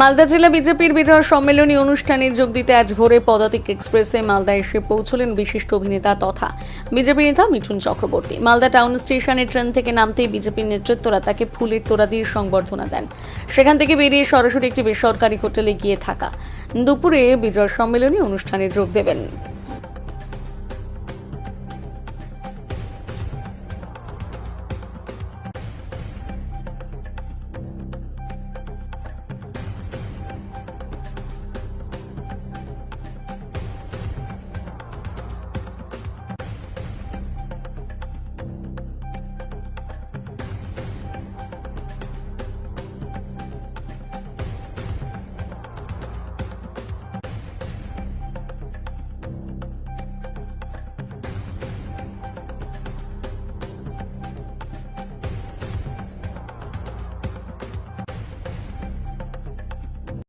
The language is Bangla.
মালদা জেলা বিজেপির বিজয় সম্মেলনী অনুষ্ঠানে যোগ দিতে আজ ভোরে পদাতিক এক্সপ্রেসে মালদা এসে পৌঁছলেন বিশিষ্ট অভিনেতা তথা বিজেপি নেতা মিঠুন চক্রবর্তী। মালদা টাউন স্টেশনে ট্রেন থেকে নামতেই বিজেপির নেতৃত্বরা তাকে ফুলের তোড়া দিয়ে সংবর্ধনা দেন। সেখান থেকে বেরিয়ে সরাসরি একটি বেসরকারি হোটেলে গিয়ে থাকা। দুপুরে বিজয় সম্মেলনী অনুষ্ঠানে যোগ দেবেন।